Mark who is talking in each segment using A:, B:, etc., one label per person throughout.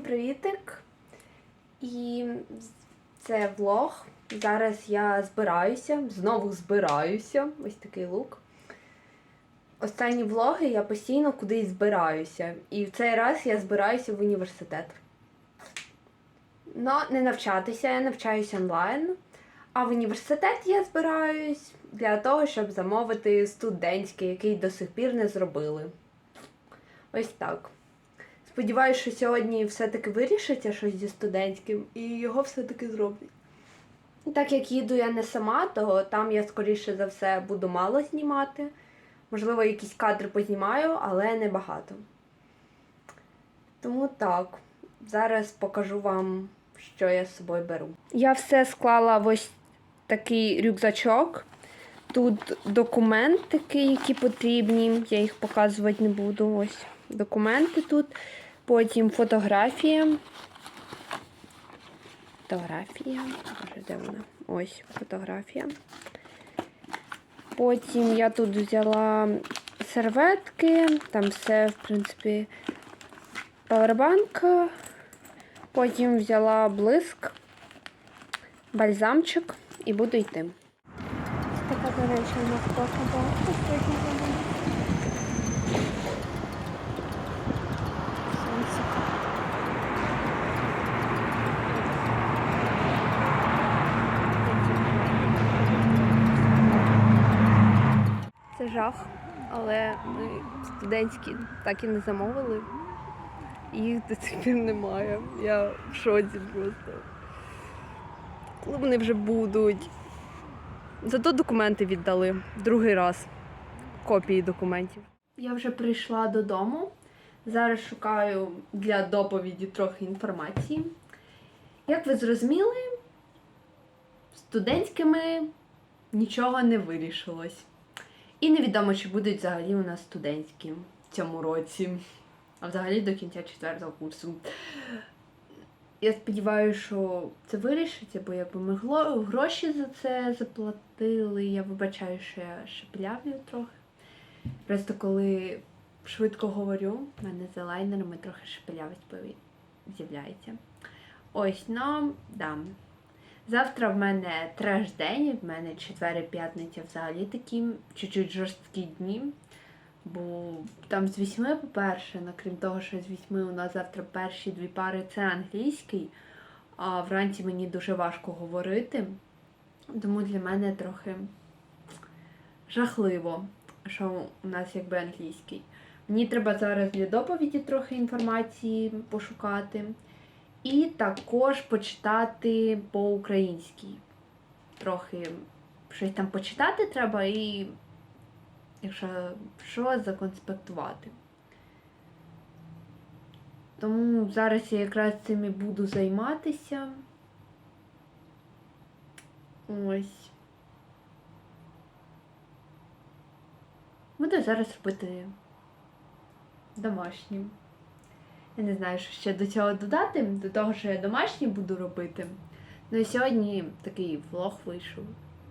A: Привітик! І це влог. Зараз я збираюся, знову збираюся. Ось такий лук. Останні влоги я постійно кудись збираюся. І в цей раз я збираюся в університет. Но не навчатися, я навчаюся онлайн. А в університет я збираюсь для того, щоб замовити студентський, який до сих пір не зробили. Ось так. Сподіваюся, що сьогодні все-таки вирішиться щось зі студентським і його все-таки зроблять. Так як їду я не сама, то там я, скоріше за все, буду мало знімати. Можливо, якісь кадри познімаю, але не багато. Тому так, зараз покажу вам, що я з собою беру. Я все склала в ось такий рюкзачок. Тут документи, які потрібні, я їх показувати не буду. Ось документи тут. Потім фотографія. Фотографія. Де вона? Ось фотографія. Потім я тут взяла серветки, там все, в принципі, павербанк. Потім взяла блиск, бальзамчик і буду йти. Така, до речі, у нас трохи сьогодні. Сонце. Це жах, але ми студентські так і не замовили. Їх до сих пір немає. Я в шоці просто. Коли вони вже будуть. Зато документи віддали другий раз. Копії документів. Я вже прийшла додому. Зараз шукаю для доповіді трохи інформації. Як ви зрозуміли, студентськими нічого не вирішилось. І невідомо, чи будуть взагалі у нас студентські в цьому році, а взагалі до кінця четвертого курсу. Я сподіваюся, що це вирішиться, бо якби ми гроші за це заплатили, я вибачаю, що я шепелявлю трохи. Просто коли швидко говорю, в мене за лайнерами трохи шепелявість з'являється. Ось, ну, да. Завтра в мене треш-день, в мене четвер і п'ятниця взагалі такі чуть-чуть жорсткі дні. Бо там з вісьми, по-перше, ну, крім того, що з вісьми у нас завтра перші дві пари це англійський, а вранці мені дуже важко говорити. Тому для мене трохи жахливо, що у нас якби англійський. Мені треба зараз для доповіді трохи інформації пошукати. І також почитати по-українськи. Трохи щось там почитати треба і, якщо що, законспектувати. Тому зараз я якраз цим і буду займатися. Ось. Буду зараз робити домашнім. Я не знаю, що ще до цього додати, до того, що я домашні буду робити. Ну і сьогодні такий влог вийшов.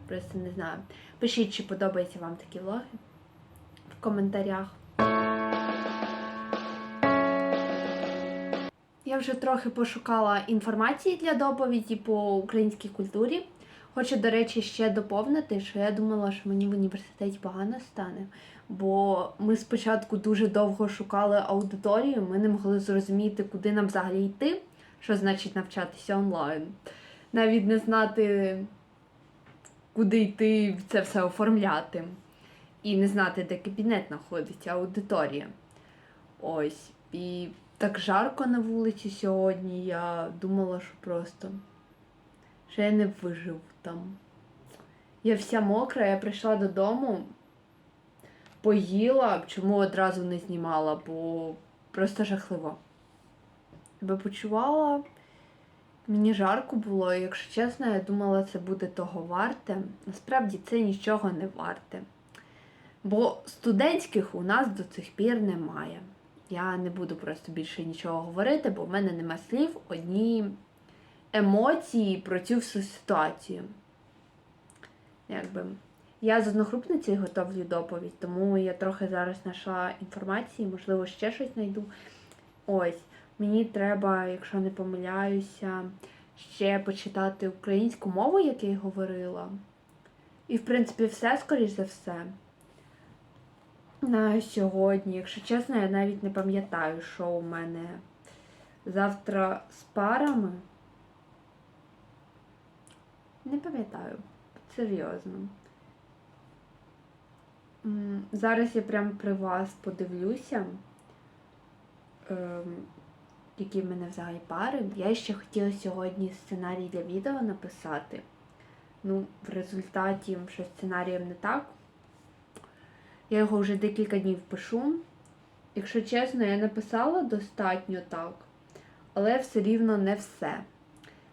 A: Просто не знаю. Пишіть, чи подобаються вам такі влоги в коментарях. Я вже трохи пошукала інформації для доповіді по українській культурі. Хочу, до речі, ще доповнити, що я думала, що мені в університеті погано стане, бо ми спочатку дуже довго шукали аудиторію, ми не могли зрозуміти, куди нам взагалі йти, що значить навчатися онлайн. Навіть не знати, куди йти це все оформляти. І не знати, де кабінет знаходиться, аудиторія. Ось. І так жарко на вулиці сьогодні. Я думала, що просто що я не вижив там. Я вся мокра, я прийшла додому, поїла, чому одразу не знімала, бо просто жахливо. Тебе почувала, мені жарко було, і якщо чесно, я думала, це буде того варте. Насправді це нічого не варте. Бо студентських у нас до цих пір немає. Я не буду просто більше нічого говорити, бо в мене нема слів, одні емоції про цю всю ситуацію. Якби. Я з одногрупницею готовлю доповідь, тому я трохи зараз знайшла інформації, можливо, ще щось знайду. Ось. Мені треба, якщо не помиляюся, ще почитати українську мову, як я й говорила. І, в принципі, все, скоріш за все. На сьогодні, якщо чесно, я навіть не пам'ятаю, що у мене завтра з парами. Не пам'ятаю, серйозно. Зараз я прям при вас подивлюся, ем, які в мене взагалі пари. Я ще хотіла сьогодні сценарій для відео написати. Ну, в результаті що сценарієм не так. Я його вже декілька днів пишу. Якщо чесно, я написала достатньо так, але все рівно не все.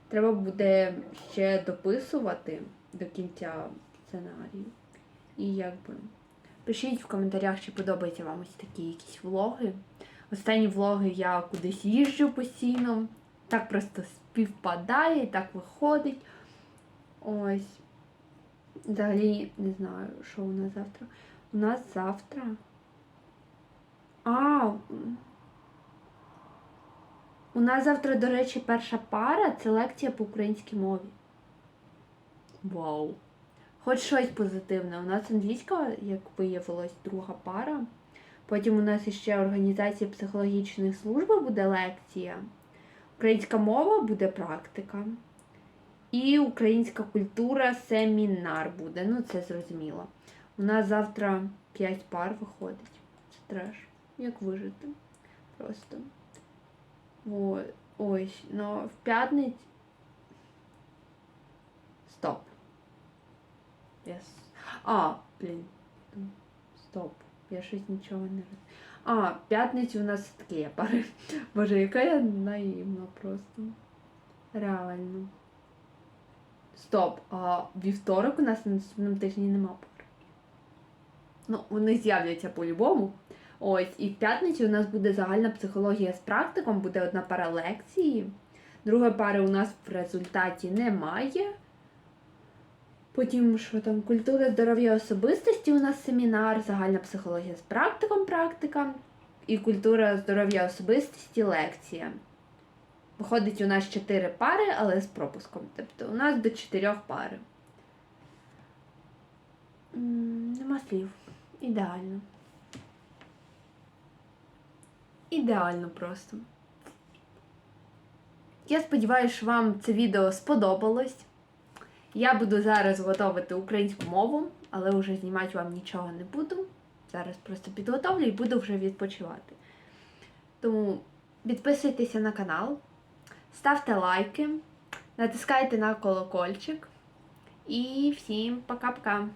A: Треба буде ще дописувати до кінця сценарію. І якби. Пишіть в коментарях, чи подобаються вам ось такі якісь влоги. Останні влоги я кудись їжджу постійно. Так просто співпадає, так виходить. Ось. Взагалі не знаю, що у нас завтра. У нас завтра. А. У нас завтра, до речі, перша пара це лекція по українській мові. Вау. Хоч щось позитивне. У нас англійська, як виявилось, друга пара. Потім у нас іще організація психологічної служби буде лекція. Українська мова буде практика. І українська культура семінар буде. Ну, це зрозуміло. У нас завтра 5 пар виходить. Це треш. Як вижити? Просто. О, ось, ну в п'ятницю. Стоп. Yes. А, блін. Стоп. Я щось нічого не роз... А, в п'ятницю у нас такі є пари. Боже, яка я наївна просто. Реально. Стоп, а вівторок у нас на наступному тижні нема пар. Ну, вони з'являться по-любому. Ось, і в п'ятницю у нас буде загальна психологія з практиком, буде одна пара лекції. Другої пари у нас в результаті немає. Потім, що там, культура здоров'я особистості у нас семінар, загальна психологія з практиком практика і культура здоров'я особистості лекція. Виходить, у нас 4 пари, але з пропуском. Тобто у нас до 4 пари. Нема слів. Ідеально. Ідеально просто. Я сподіваюся, що вам це відео сподобалось. Я буду зараз готувати українську мову, але вже знімати вам нічого не буду. Зараз просто підготовлю і буду вже відпочивати. Тому підписуйтеся на канал, ставте лайки, натискайте на колокольчик. І всім пока-пока!